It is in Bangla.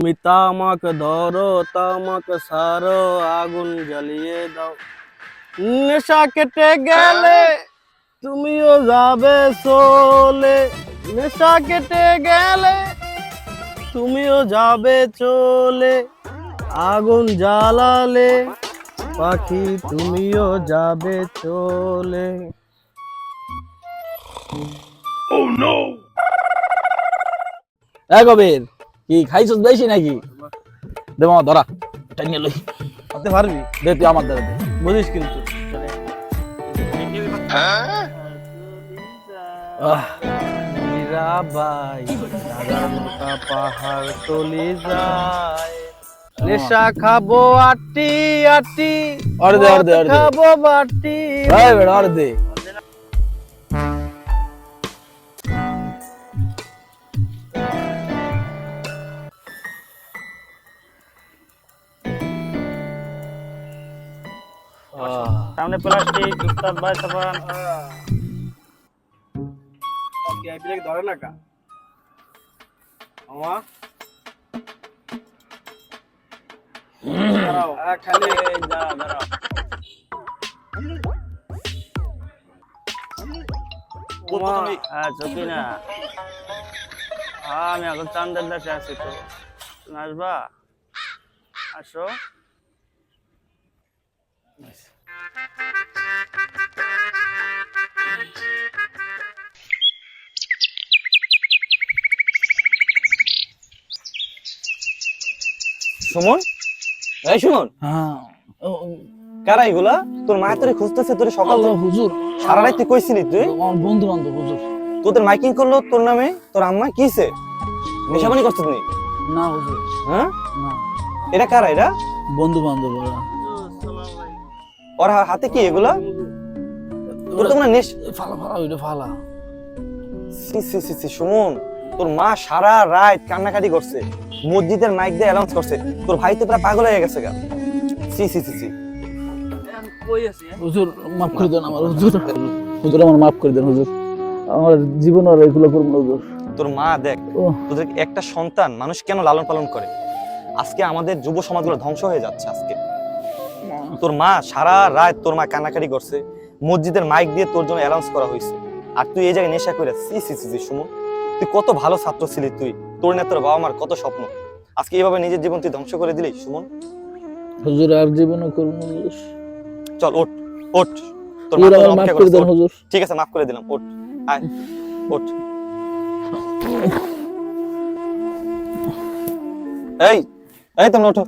তুমি তামাক ধরো তামাক সারো আগুন জ্বালিয়ে দাও। নেশা কেটে গেলে তুমিও যাবে চলে। নেশা কেটে গেলে তুমিও যাবে চলে। আগুন জ্বালালে পাখি তুমিও যাবে চলে। এ কবির। কি খাইছস বেশি নাকি? দে মামা ধরা টাইনিয়ে লই। হাতে পারবি? দে তুই আমার ধরে দে। বুঝিস কিন্তু। পাহাড় তলি যায়। নেশা খাব আটি আটি আর দে, আর দে, আর মদ দে। খাব বাটি। এই বেড়া আর সামনে প্লাস্টিক উস্তাদ ভাই সাবান ওকে আইপিলে ধরে না কা? আমা। দাঁড়াও। খালি চকি না আমি এখন চান্দের দেশে আছি তো। আসবা আসো। সুমন? এই সুমন। হ্যাঁ। কারা এগুলা? তোর মা তোরে খুঁজতেছে তোরে সকাল হুজুর। সারা রাত তুই কইছিলি তুই? আমার বন্ধু বান্ধব হুজুর। তোদের মাইকিং করল তোর নামে? তোর আম্মা? কিছে নেশাবানি করছিস নি? না হুজুর। হ্যাঁ? না। এটা কারা এটা? বন্ধু বান্ধব ওরা হাতে কি এগুলা? তোর তো মানে নেশ ফালা ফালা ওইটা ফালা। সি সি সি সি সুমন তোর মা সারা রাত কান্নাকাটি করছে মসজিদের মাইক দিয়ে অ্যানাউন্স করছে তোর ভাই তো প্রায় পাগল হয়ে গেছে গা। সি সি সি সি। হুজুর মাফ করে দেন আমার হুজুর। হুজুর আমার মাফ করে দেন হুজুর। আমার জীবন আর এগুলো করব না হুজুর। তোর মা দেখ তোদের একটা সন্তান মানুষ কেন লালন পালন করে? আজকে আমাদের যুব সমাজগুলো ধ্বংস হয়ে যাচ্ছে আজকে। তোর মা সারা রাত তোর মা কান্নাকাটি করছে মসজিদের মাইক দিয়ে তোর জন্য অ্যানাউন্স করা হয়েছে। আর তুই এই জায়গায় নেশা করে সি সি সি সুমন তুই কত ভালো ছাত্র ছিলি তুই তোর না তোর বাবা মার কত স্বপ্ন। আজকে এইভাবে নিজের জীবন তুই ধ্বংস করে দিলি সুমন? হুজুর আর জীবনও করব না চল ওঠ ওঠ। তোর মা তোর মাফ করে দেন হুজুর। ঠিক আছে মাফ করে দিলাম ওঠ আয় ওঠ। এই এই তোমরা ওঠো।